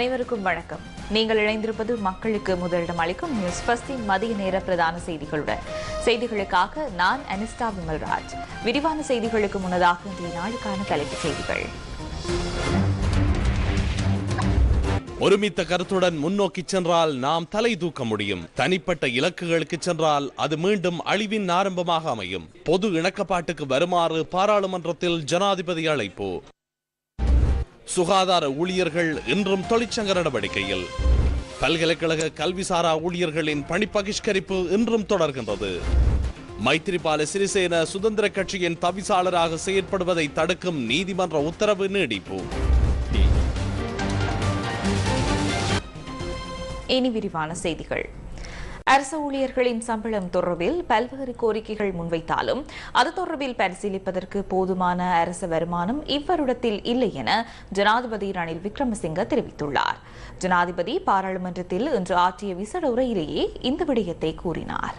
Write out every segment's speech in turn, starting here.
அனைவருக்கும் வணக்கம். நீங்கள் இணைந்திருப்பது மக்களுக்கு முதலிடம் அளிக்கும் நியூஸ் பஸ்டின் மதிய நேர பிரதான செய்திகளுடன். செய்திகளுக்காக நான் அனிஸ்டா விமல்ராஜ். விரிவான செய்திகளுக்கு முன்னதாக இன்றைய நாளுக்கான தலைப்புச் செய்திகள். ஒருமித்த கருத்துடன் முன்னோக்கி சென்றால் நாம் தலை தூக்க முடியும். தனிப்பட்ட இலக்குகளுக்கு சென்றால் அது மீண்டும் அழிவின் ஆரம்பமாக அமையும். பொது இணக்கப்பாட்டுக்கு வருமாறு பாராளுமன்றத்தில் ஜனாதிபதி அழைப்பு. சுகாதார ஊழியர்கள் இன்றும் தொழிற்சங்க நடவடிக்கையில். பல்கலைக்கழக கல்விசாரா ஊழியர்களின் பணி பகிஷ்கரிப்பு இன்றும் தொடர்கின்றது. மைத்திரிபால சிறிசேன சுதந்திர கட்சியின் தவிசாளராக செயற்படுவதை தடுக்கும் நீதிமன்ற உத்தரவு நீடிப்பு. இனி விரிவான செய்திகள். அரசு ஊழியர்களின் சம்பளம் தொடர்பில் பல்வேறு கோரிக்கைகள் முன்வைத்தாலும் அது தொடர்பில் பரிசீலிப்பதற்கு போதுமான அரசு வருமானம் இவ்வருடத்தில் இல்லை என ஜனாதிபதி ரணில் விக்ரமசிங்க தெரிவித்துள்ளார் ஜனாதிபதி பாராளுமன்றத்தில் இன்று ஆற்றிய விசேட உரையிலேயே இந்த விடயத்தை கூறினார்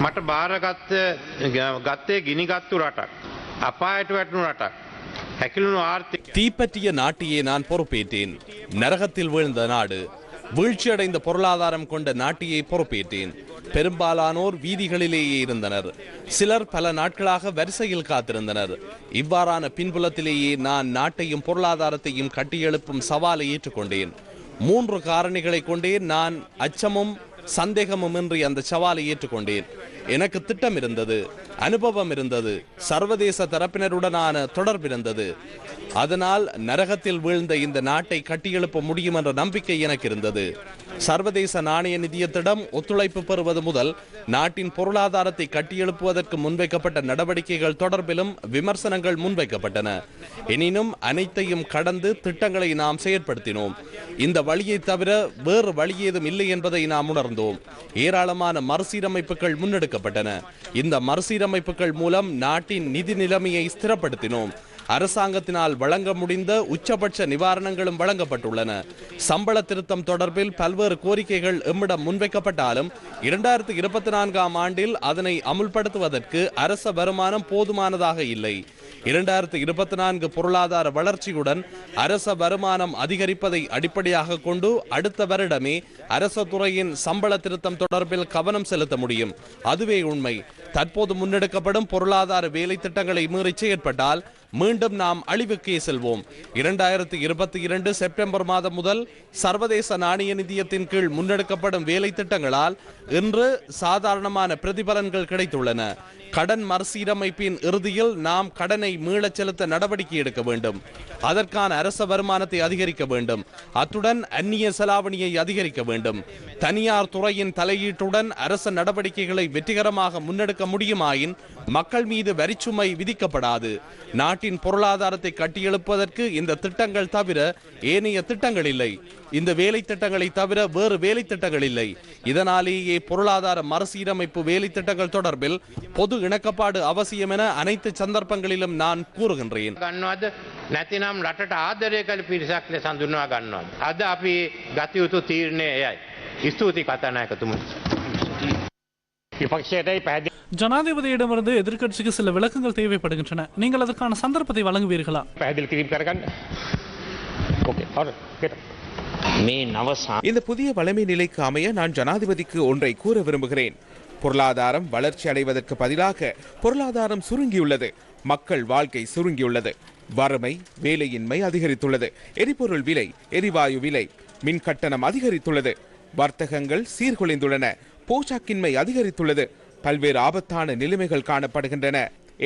මට භාරගත්ත ගත්තේ ගිනිගත්තු රටක්. අපායට වැටනු රටක්. හැකිලුණු ආර්ථික தீப்பற்றிய நாட்டையே நான் பொறுப்பேற்றேன் நரகத்தில் வீழ்ந்த நாடு வீழ்ச்சியடைந்த பொருளாதாரம் கொண்ட நாட்டியை பொறுப்பேற்றேன். பெரும்பாலானோர் வீதிகளிலேயே இருந்தனர். சிலர் பல நாட்களாக வரிசையில் காத்திருந்தனர். இவ்வாறான பின்புலத்திலேயே நான் நாட்டையும் பொருளாதாரத்தையும் கட்டியெழுப்பும் சவாலை ஏற்றுக்கொண்டேன். மூன்று காரணிகளை கொண்டே நான் அச்சமும் சந்தேகமுமின்றி அந்த சவாலை ஏற்றுக்கொண்டேன். எனக்கு திட்டம் இருந்தது அனுபவம் இருந்தது சர்வதேச தரப்பினருடனான தொடர்பு இருந்தது அதனால் நரகத்தில் வீழ்ந்த இந்த நாட்டை கட்டியெழுப்ப முடியும் என்ற நம்பிக்கை எனக்கு இருந்தது சர்வதேச நாணய நிதியத்திடம் ஒத்துழைப்பு பெறுவது முதல் நாட்டின் பொருளாதாரத்தை கட்டியெழுப்புவதற்கு முன்வைக்கப்பட்ட நடவடிக்கைகள் தொடர்பிலும் விமர்சனங்கள் முன்வைக்கப்பட்டன. எனினும் அனைத்தையும் கடந்து திட்டங்களை நாம் செயற்படுத்தினோம். இந்த வழியை தவிர வேறு வழி ஏதும் இல்லை என்பதை நாம் உணர்ந்தோம். ஏராளமான மறுசீரமைப்புகள் முன்னெடுக்கப்பட்டன. இந்த மறுசீரமைப்புகள் மூலம் நாட்டின் நிதி நிலைமையை ஸ்திரப்படுத்தினோம். அரசாங்கத்தினால் வழங்க முடிந்த உச்சபட்ச நிவாரணங்களும் வழங்கப்பட்டுள்ளன. சம்பள திருத்தம் தொடர்பில் பல்வேறு கோரிக்கைகள் எம்மிடம் முன்வைக்கப்பட்டாலும் இரண்டாயிரத்தி இருபத்தி நான்காம் ஆண்டில் அதனை அமுல்படுத்துவதற்கு அரச வருமானம் போதுமானதாக இல்லை. இரண்டாயிரத்தி இருபத்தி நான்கு பொருளாதார வளர்ச்சியுடன் அரச வருமானம் அதிகரிப்பதை அடிப்படையாக கொண்டு அடுத்த வருடமே அரச துறையின் சம்பள திருத்தம் தொடர்பில் கவனம் செலுத்த முடியும். அதுவே உண்மை. தற்போது முன்னெடுக்கப்படும் பொருளாதார வேலை திட்டங்களை மீறி செயற்பட்டால் மீண்டும் நாம் அழிவுக்கே செல்வோம். இரண்டாயிரத்தி இருபத்தி இரண்டு செப்டம்பர் மாதம் முதல் சர்வதேச நாணய நிதியத்தின் கீழ் முன்னெடுக்கப்படும் வேலை திட்டங்களால் இன்று சாதாரணமான பிரதிபலன்கள் கிடைத்துள்ளன. கடன் மறுசீரமைப்பின் இறுதியில் நாம் கடனை மீளச் செலுத்த நடவடிக்கை எடுக்க வேண்டும். அதற்கான அரச வருமானத்தை அதிகரிக்க வேண்டும். அத்துடன் அந்நிய செலாவணியை அதிகரிக்க வேண்டும். தனியார் துறையின் தலையீட்டுடன் அரச நடவடிக்கைகளை வெற்றிகரமாக முன்னெடுக்க முடியுமாயின் மக்கள் மீது வரிச்சுமை விதிக்கப்படாது. நாட்டின் பொருளாதாரத்தை கட்டியெழுப்பதற்கு இந்த திட்டங்கள் தவிர ஏனைய திட்டங்கள் இல்லை இந்த வேலை திட்டங்களை தவிர வேறு வேலை திட்டங்கள் இல்லை இதனாலேயே பொருளாதார மறுசீரமைப்பு வேலை திட்டங்கள் தொடர்பில் பொது இணக்கப்பாடு அவசியம் என அனைத்து சந்தர்ப்பங்களிலும் நான் கூறுகின்றேன் ගන්නවද නැතිනම් රටට ආදරය කළ පිරිසක් ලෙස හඳුන්වා ගන්නවද. අද අපි ගතයුතු තීරණය එයයි. ස්තුති කතානායකතුමනි. විපක්ෂයටයි පැහැදිලි ஜனாதிபதியிடமிருந்து எதிர்க்கட்சிக்கு சில விளக்கங்கள் தேவைப்படுகின்றன. நீங்கள் அதற்கான சந்தர்ப்பத்தை வழங்குவீர்களா? இந்த புதிய வலிமை நிலைக்கு அமைய நான் ஜனாதிபதிக்கு ஒன்றை கூற விரும்புகிறேன். பொருளாதாரம் வளர்ச்சி அடைவதற்கு பதிலாக பொருளாதாரம் சுருங்கியுள்ளது. மக்கள் வாழ்க்கை சுருங்கியுள்ளது. வறுமை வேலையின்மை அதிகரித்துள்ளது. எரிபொருள் விலை எரிவாயு விலை மின் கட்டணம் அதிகரித்துள்ளது. வர்த்தகங்கள் சீர்குலைந்துள்ளன. போஷாக்கின்மை அதிகரித்துள்ளது. பல்வேறு ஆபத்தான நிலைமைகள் காணப்படுகின்றன.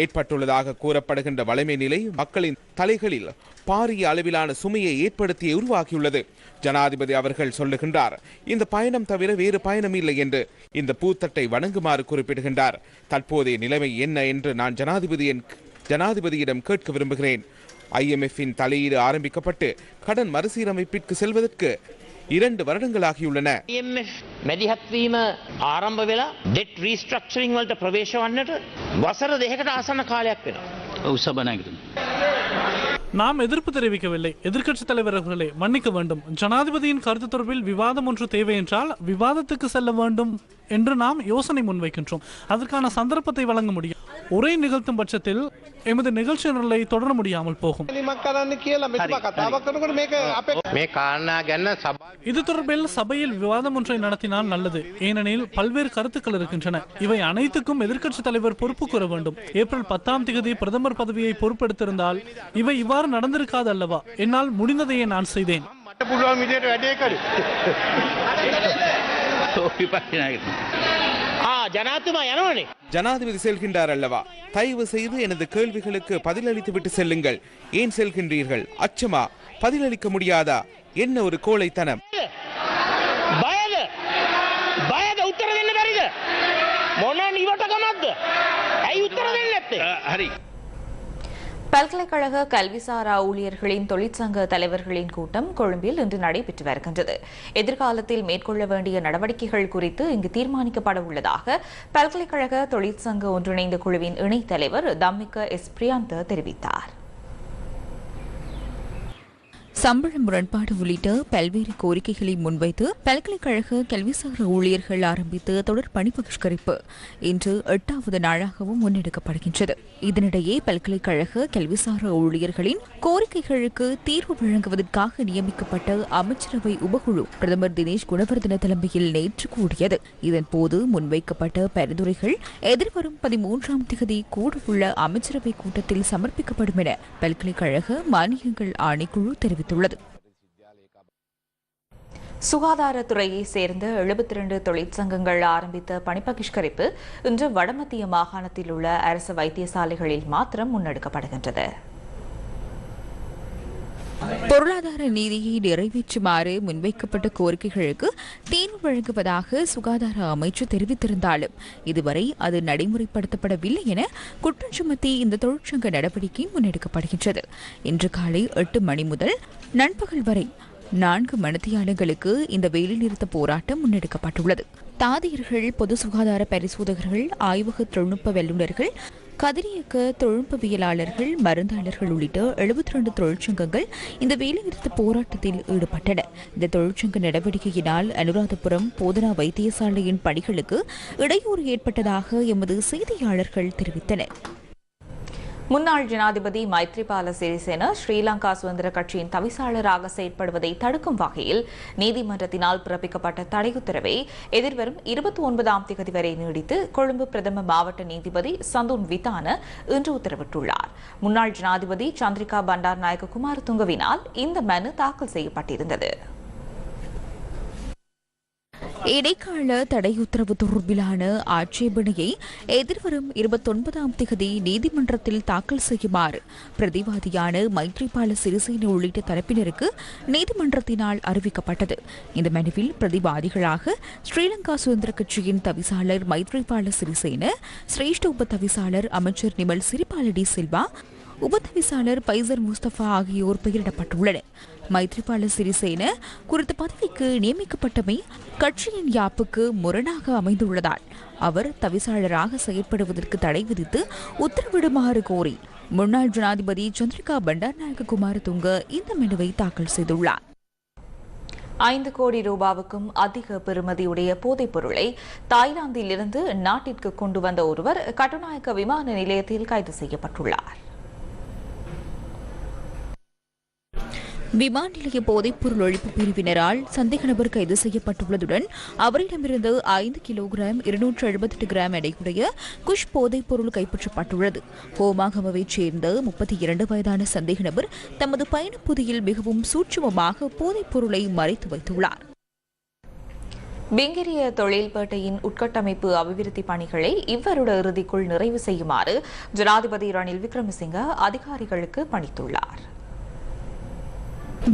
ஏற்பட்டுள்ளதாக கூறப்படுகின்ற வலைமை நிலை மக்களின் தலைகளில் பாரிய அளவிலான சுமையை ஏற்படுத்தி உருவாக்கியுள்ளது ஜனாதிபதி அவர்கள் சொல்லுகின்றார் இந்த பயணம் தவிர வேறு பயணம் இல்லை என்று. இந்த பூத்தட்டை வணங்குமாறு குறிப்பிடுகின்றார். தற்போதைய நிலைமை என்ன என்று நான் ஜனாதிபதியின் ஜனாதிபதியிடம் கேட்க விரும்புகிறேன். ஐஎம்எஃப்பின் தலையீடு ஆரம்பிக்கப்பட்டு கடன் மறுசீரமைப்பிற்கு செல்வதற்கு இரண்டு வருடங்களாகியுள்ளன IMF මැදිහත්වීම ආරම්භ වෙලා ඩෙට් රීස්ට්‍රක්චරිං වලට ප්‍රවේශ වන්නට වසර දෙකට ආසන්න කාලයක් වෙනවා. උසබනැගතුන්. நாம் எதிர்ப்பு தெரிவிக்கவில்லை எதிர்க்கட்சித் தலைவர் அவர்களே மன்னிக்க வேண்டும் ஜனாதிபதியின் கருத்து தொடர்பில் விவாதம் ஒன்று தேவை என்றால் விவாதத்துக்கு செல்ல வேண்டும் என்று நாம் யோசனை முன்வைக்கின்றோம் அதற்கான சந்தர்ப்பத்தை வழங்க முடியும் உரை நிகழ்த்தும் பட்சத்தில் எமது நிகழ்ச்சி நிரலை தொடர முடியாமல் போகும் නිමක් කරන්න කියලා මෙතුමා කතාවක් කරනකොට මේක අපේ මේ කාරණා ගැන සභා இது தொடர்பில் சபையில் விவாதம் ஒன்றை நடத்தினால் நல்லது ஏனெனில் பல்வேறு கருத்துக்கள் இருக்கின்றன இவை அனைத்துக்கும் எதிர்க்கட்சித் தலைவர் பொறுப்பு கூற வேண்டும் ஏப்ரல் பத்தாம் தேதி பிரதமர் பதவியை பொறுப்பெடுத்திருந்தால் இவை இவ்வாறு நடந்திருக்காது அல்லவா என்னால் முடிந்ததையே நான் செய்தேன் මට පුළුවන් විදියට වැඩේ කරේ. ආ ஜனாதிபதி செல்கின்றார் அல்லவா தயவு செய்து எனது கேள்விகளுக்கு பதிலளித்து விட்டு செல்லுங்கள். ஏன் செல்கின்றீர்கள்? அச்சமா? பதிலளிக்க முடியாதா? என்ன ஒரு கோழைத்தனம்? பல்கலைக்கழக கல்விசாரா ஊழியர்களின் தொழிற்சங்க தலைவர்களின் கூட்டம் கொழும்பில் இன்று நடைபெற்று வருகின்றது. எதிர்காலத்தில் மேற்கொள்ள வேண்டிய நடவடிக்கைகள் குறித்து இங்கு தீர்மானிக்கப்பட உள்ளதாக பல்கலைக்கழக தொழிற்சங்க ஒன்றிணைந்த குழுவின் இணைத் தலைவர் எஸ். பிரியாந்த தெரிவித்தார். சம்பள முரண்பாடு உள்ளிட்ட பல்வேறு கோரிக்கைகளை முன்வைத்து பல்கலைக்கழக கல்விசார ஊழியர்கள் ஆரம்பித்து தொடர் பணி பகிஷ்கரிப்பு. இன்று எட்டாவது நாளாகவும் முன்னெடுக்கப்படுகின்றது. இதனிடையே பல்கலைக்கழக கல்விசார ஊழியர்களின் கோரிக்கைகளுக்கு தீர்வு வழங்குவதற்காக நியமிக்கப்பட்ட அமைச்சரவை உபகுழு பிரதமர் தினேஷ் குணவர்தன தலைமையில் நேற்று கூடியது. இதன்போது முன்வைக்கப்பட்ட பரிந்துரைகள் எதிர்வரும் பதிமூன்றாம் தேதி கூடவுள்ள அமைச்சரவை கூட்டத்தில் சமர்ப்பிக்கப்படும் என பல்கலைக்கழக மானியங்கள் ஆணைக்குழு தெரிவித்துள்ளது. சுகாதாரத்துறையை சேர்ந்த எழுபத்தி இரண்டு தொழிற்சங்கங்கள் ஆரம்பித்த பணிப்பகிஷ்கரிப்பு இன்று வடமத்திய மாகாணத்தில் உள்ள அரசு வைத்தியசாலைகளில் மாத்திரம் முன்னெடுக்கப்படுகின்றது. பொருளாதார நீதியை நிறைவேற்றுமாறு முன்வைக்கப்பட்ட கோரிக்கைகளுக்கு தீர்வு வழங்குவதாக சுகாதார அமைச்சு தெரிவித்திருந்தாலும் இதுவரை அது நடைமுறைப்படுத்தப்படவில்லை என குற்றம் சுமத்தி இந்த தொழிற்சங்க நடவடிக்கை முன்னெடுக்கப்படுகின்றது. இன்று காலை எட்டு மணி முதல் நண்பகல் வரை நான்கு மனதியாளர்களுக்கு இந்த வேலைநிறுத்த போராட்டம் முன்னெடுக்கப்பட்டுள்ளது. தாதியர்கள் பொது சுகாதார பரிசோதகர்கள் ஆய்வக தொழில்நுட்ப வல்லுநர்கள் கதிரியக்க தொழில்நுட்பவியலாளர்கள் மருந்தாளர்கள் உள்ளிட்ட எழுபத்தி ரெண்டு தொழிற்சங்கங்கள் இந்த வேலைநிறுத்த போராட்டத்தில் ஈடுபட்டன. இந்த தொழிற்சங்க நடவடிக்கையினால் அனுராதபுரம் போதனா வைத்தியசாலையின் பணிகளுக்கு இடையூறு ஏற்பட்டதாக எமது செய்தியாளர்கள் தெரிவித்தனர். முன்னாள் ஜனாதிபதி மைத்ரிபால சிறிசேன ஸ்ரீலங்கா சுதந்திர கட்சியின் தவிசாளராக செயற்படுவதை தடுக்கும் வகையில் நீதிமன்றத்தினால் பிறப்பிக்கப்பட்ட தடை உத்தரவை எதிர்வரும் இருபத்தி ஒன்பதாம் தேதி வரை நீடித்து கொழும்பு பிரதம மாவட்ட நீதிபதி சந்தூன் விதான இன்று உத்தரவிட்டுள்ளார். முன்னாள் ஜனாதிபதி சந்திரிகா பண்டார் நாயக்க குமார் துங்கவினால் இந்த மனு தாக்கல் செய்யப்பட்டிருந்தது. இடைக்கால தடை உத்தரவு தொடர்பிலான ஆட்சேபனையை எதிர்வரும் இருபத்தொன்பதாம் திகதி நீதிமன்றத்தில் தாக்கல் செய்யுமாறு பிரதிவாதியான மைத்ரிபால சிறிசேன உள்ளிட்ட தரப்பினருக்கு நீதிமன்றத்தினால் அறிவிக்கப்பட்டது. இந்த மனுவில் பிரதிவாதிகளாக ஸ்ரீலங்கா சுதந்திர கட்சியின் தவிசாளர் மைத்ரிபால சிறிசேன சிரேஷ்ட உப தவிசாளர் அமைச்சர் நிமல் சிறிபாலடி சில்வா உபதவிசாளர் பைசர் முஸ்தபா ஆகியோர் பெயரிடப்பட்டுள்ளனர். மைத்ரிபால சிறிசேன குறித்த பதவிக்கு நியமிக்கப்பட்டமை கட்சியின் யாப்புக்கு முரணாக அமைந்துள்ளதால் அவர் தவிசாளராக செயற்படுவதற்கு தடை விதித்து உத்தரவிடுமாறு கோரி முன்னாள் ஜனாதிபதி சந்திரிகா பண்டார்நாயக்க குமாரதுங்க இந்த மனுவை தாக்கல் செய்துள்ளார். ஐந்து கோடி ரூபாவுக்கும் அதிக பெறுமதியுடைய போதைப் பொருளை தாய்லாந்தில் இருந்து நாட்டிற்கு கொண்டு வந்த ஒருவர் கட்டுநாயக்க விமான நிலையத்தில் கைது செய்யப்பட்டுள்ளார். விமான நிலைய போதைப்பொருள் ஒழிப்பு பிரிவினரால் சந்தேக நபர் கைது செய்யப்பட்டுள்ளதுடன் அவரிடமிருந்து ஐந்து கிலோகிராம் இருநூற்று எழுபத்தெட்டு கிராம் எடையுடைய குஷ் போதைப்பொருள் கைப்பற்றப்பட்டுள்ளது. ஹோமாகமவைச் சேர்ந்த முப்பத்தி இரண்டு வயதான சந்தேக நபர் தமது பயணப்பகுதியில் மிகவும் சூட்சமமாக போதைப்பொருளை மறைத்து வைத்துள்ளார். பிங்கிரிய தொழில்பேட்டையின் உட்கட்டமைப்பு அபிவிருத்தி பணிகளை இவ்வருட இறுதிக்குள் நிறைவு செய்யுமாறு ஜனாதிபதி ரணில் விக்ரமசிங்க அதிகாரிகளுக்கு பணித்துள்ளார்.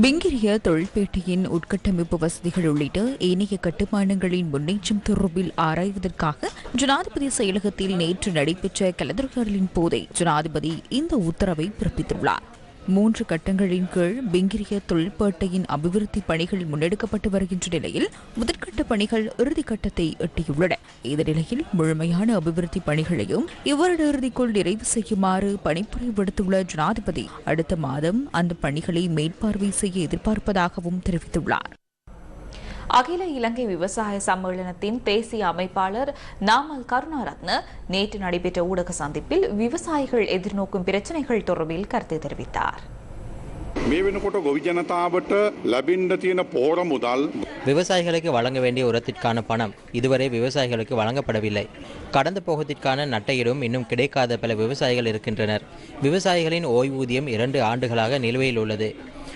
பிங்கிரிய தொழில்பேட்டையின் உட்கட்டமைப்பு வசதிகள் உள்ளிட்ட ஏனைய கட்டுமானங்களின் முன்னேற்றம் தொடர்பில் ஆராய்வதற்காக ஜனாதிபதி செயலகத்தில் நேற்று நடைபெற்ற கலந்துரையாடலின் போதே ஜனாதிபதி இந்த உத்தரவை பிறப்பித்துள்ளார். மூன்று கட்டங்களின் கீழ் பிங்கிரிய தொழிற்பேட்டையின் அபிவிருத்தி பணிகள் முன்னெடுக்கப்பட்டு வருகின்ற நிலையில் முதற்கட்ட பணிகள் இறுதிக்கட்டத்தை எட்டியுள்ளன. இந்த நிலையில் முழுமையான அபிவிருத்தி பணிகளையும் இவ்வருட இறுதிக்குள் நிறைவு செய்யுமாறு பணிப்புரை விடுத்துள்ள ஜனாதிபதி அடுத்த மாதம் அந்த பணிகளை மேற்பார்வை செய்ய எதிர்பார்ப்பதாகவும் தெரிவித்துள்ளார். அகில இலங்கை விவசாய சம்மேளனத்தின் தேசிய அமைப்பாளர் நாமல் கருணாரத்ன நேற்று நடைபெற்ற ஊடக சந்திப்பில் விவசாயிகள் எதிர்நோக்கும் பிரச்சினைகள் தொடர்பில் கருத்து தெரிவித்தார் මේ වෙනකොට ගොවි ජනතාවට ලැබින්ඩ තියෙන පෝර මුදල් விவசாயிகளுக்கு வழங்க வேண்டிய உரத்திற்கான பணம் இதுவரை விவசாயிகளுக்கு வழங்கப்படவில்லை கடந்த போகத்திற்கான நட்டையிடும் இன்னும் கிடைக்காத பல விவசாயிகள் இருக்கின்றனர் விவசாயிகளின் ஓய்வூதியம் இரண்டு ஆண்டுகளாக நிலுவையில் உள்ளது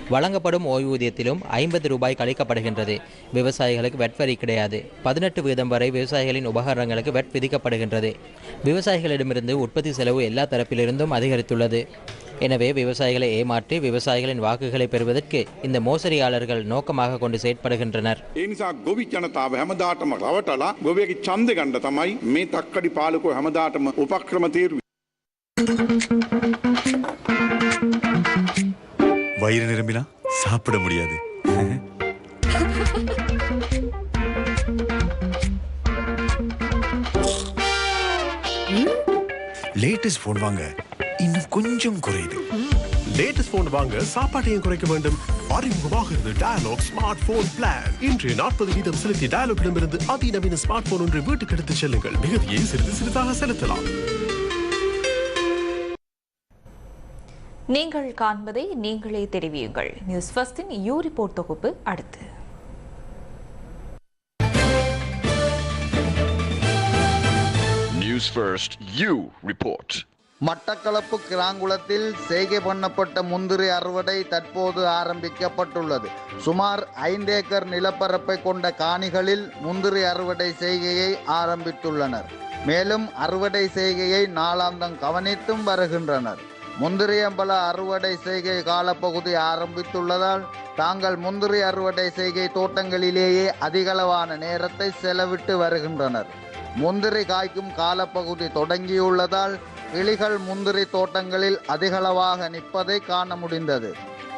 வழங்கப்படும் ஓய்வூதியத்திலும் ஐம்பது ரூபாய் கழிக்கப்படுகின்றது. விவசாயிகளுக்கு வெட் வரி கிடையாது. பதினெட்டு வீதம் வரை விவசாயிகளின் உபகரணங்களுக்கு வெட் விதிக்கப்படுகின்றது. விவசாயிகளிடமிருந்து உற்பத்தி செலவு எல்லா தரப்பிலிருந்தும் அதிகரித்துள்ளது. எனவே விவசாயிகளை ஏமாற்றி விவசாயிகளின் வாக்குகளை பெறுவதற்கு இந்த மோசடியாளர்கள் நோக்கமாக கொண்டு செயற்படுகின்றனர். மே தக்கடி பாலுக்கு ஹமதாட்டம் உபக்கிரம தீர்வு வயிறு நிரம்பினா சாப்பிட முடியாது. லேட்டஸ்ட் ஃபோன் வாங்க இன்னும் கொஞ்சம் குறையுது. லேட்டஸ்ட் போன் வாங்க சாப்பாட்டையும் குறைக்க வேண்டும். அறிமுகமாகிறது டயலாக் ஸ்மார்ட் போன் பிளான் இன்று நாற்பது வீதம் செலுத்திய டயலாக்கிடமிருந்து அதிநவீன ஸ்மார்ட் போன் ஒன்று வீட்டுக்கு எடுத்துச் செல்லுங்கள். மிகுதியை சிறிது சிறிதாக செலுத்தலாம். நீங்கள் காண்பதை நீங்களே தெரிவியுங்கள். நியூஸ் ஃபர்ஸ்டின் யூ ரிப்போர்ட் தொகுப்பு அடுத்து. News First, you report. Batticaloa கிராங்குளத்தில் செய்கை பண்ணப்பட்ட முந்திரி அறுவடை தற்போது ஆரம்பிக்கப்பட்டுள்ளது. சுமார் ஐந்து ஏக்கர் நிலப்பரப்பை கொண்ட காணிகளில் முந்திரி அறுவடை செய்கையை ஆரம்பித்துள்ளனர். மேலும் அறுவடை செய்கையை நாளாந்தம் கவனித்தும் வருகின்றனர். முந்திரியம்பல அறுவடை செய்கை காலப்பகுதி ஆரம்பித்துள்ளதால் தாங்கள் முந்திரி அறுவடை செய்கை தோட்டங்களிலேயே அதிகளவான நேரத்தை செலவிட்டு வருகின்றனர். முந்திரி காய்க்கும் காலப்பகுதி தொடங்கியுள்ளதால் கிளிகள் முந்திரி தோட்டங்களில் அதிகளவாக நிற்பதை காண முடிந்தது.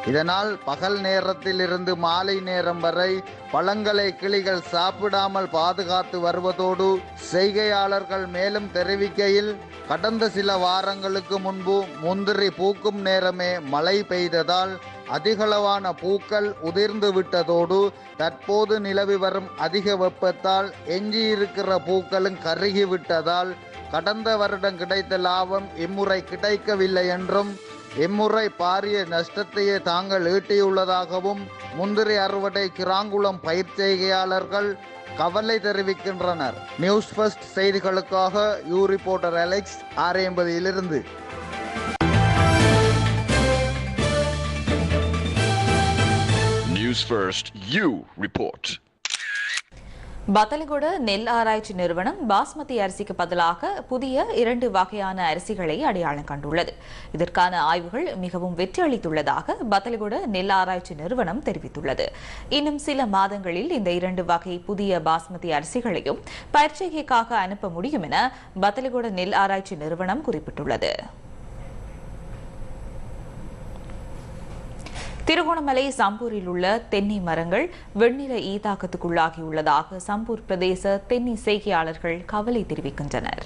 இதனால் பகல் நேரத்தில் இருந்து மாலை நேரம் வரை பழங்களை கிளிகள் சாப்பிடாமல் பாதுகாத்து வருவதோடு செய்கையாளர்கள் மேலும் தெரிவிக்கையில் கடந்த சில வாரங்களுக்கு முன்பு முந்திரி பூக்கும் நேரமே மழை பெய்ததால் அதிகளவான பூக்கள் உதிர்ந்து விட்டதோடு தற்போது நிலவி வரும் அதிக வெப்பத்தால் எஞ்சியிருக்கிற பூக்களும் கருகிவிட்டதால் கடந்த வருடம் கிடைத்த லாபம் இம்முறை கிடைக்கவில்லை என்றும் இம்முறை பாரிய நஷ்டத்தையே தாங்கள் ஈட்டியுள்ளதாகவும் முந்திரி அறுவடை கிராங்குளம் பயிர் செய்கையாளர்கள் கவலை தெரிவிக்கின்றனர் நியூஸ் ஃபர்ஸ்ட் செய்திகளுக்காக யூ ரிப்போர்ட்டர் அலெக்ஸ் ஆர் எண்பதிலிருந்து News First, you report. Bathalagoda நெல் ஆராய்ச்சி நிறுவனம் பாஸ்மதி அரிசிக்கு பதிலாக புதிய இரண்டு வகையான அரிசிகளை அடையாளம் கண்டுள்ளது. இதற்கான ஆய்வுகள் மிகவும் வெற்றி அளித்துள்ளதாக பத்தலகொட நெல் ஆராய்ச்சி நிறுவனம் தெரிவித்துள்ளது. இன்னும் சில மாதங்களில் இந்த இரண்டு வகை புதிய பாஸ்மதி அரிசிகளையும் பயிற்சிகைக்காக அனுப்ப முடியும் என பத்தலகுட நெல் ஆராய்ச்சி நிறுவனம் குறிப்பிட்டுள்ளது. திருகோணமலை சம்பூரில் உள்ள தென்னை மரங்கள் வெண்ணிற ஈ தாக்கத்துக்குள்ளாகியுள்ளதாக சம்பூர் பிரதேச தென்னை செய்கையாளர்கள் கவலை தெரிவிக்கின்றனர்.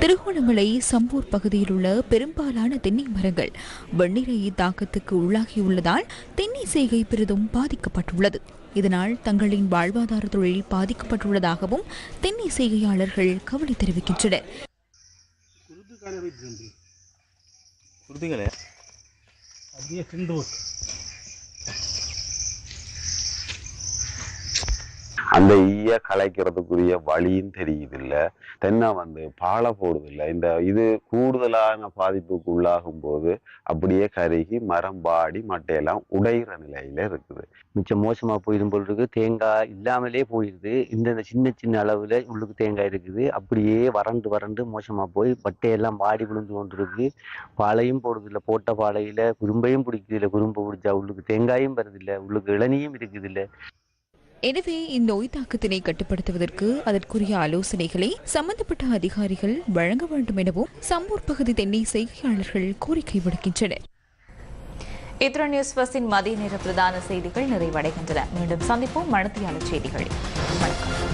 திருகோணமலை சம்பூர் பகுதியில் உள்ள பெரும்பாலான தென்னை மரங்கள் வெண்ணிறை தாக்கத்துக்கு உள்ளாகியுள்ளதால் தென்னை செய்கை பெரிதும் பாதிக்கப்பட்டுள்ளது. இதனால் தங்களின் வாழ்வாதார தொழில் பாதிக்கப்பட்டுள்ளதாகவும் தென்னை செய்கையாளர்கள் கவலை தெரிவிக்கின்றனர். குருதிகளே அப்படியே சிந்து அந்த ஈய கலைக்கிறதுக்குரிய வழியும் தெரியுதில்ல. தென்னை வந்து பாலை போடுதில்ல. இந்த இது கூடுதலான பாதிப்புக்கு உள்ளாகும் போது அப்படியே கருகி மரம் பாடி மட்டையெல்லாம் உடைகிற நிலையில இருக்குது. மிச்சம் மோசமா போயிடும் போல் இருக்கு. தேங்காய் இல்லாமலே போயிடுது இந்த சின்ன சின்ன அளவுல உள்ளுக்கு தேங்காய் இருக்குது. அப்படியே வறண்டு வறண்டு மோசமா போய் மட்டையெல்லாம் பாடி விழுந்து கொண்டிருக்கு. பாலையும் போடுறதில்ல போட்ட பாலையில குறும்பையும் பிடிக்குதில்ல குறும்பு பிடிச்சா உள்ளுக்கு தேங்காயும் வருதில்ல. உள்ளுக்கு இளநியும் இருக்குதில்ல. எனவே இந்நோய் தாக்கத்தினை கட்டுப்படுத்துவதற்கு அதற்குரிய ஆலோசனைகளை சம்பந்தப்பட்ட அதிகாரிகள் வழங்க வேண்டும் எனவும் சம்பூர் பகுதி தென்னை செய்தியாளர்கள் கோரிக்கை விடுக்கின்றனர். இத்துடன் நியூஸ் பஸ்ஸின் மதிய நேர பிரதான செய்திகள் நிறைவடைகின்றன. மீண்டும் சந்திப்போம் மனத்தியான செய்திகள் வணக்கம்.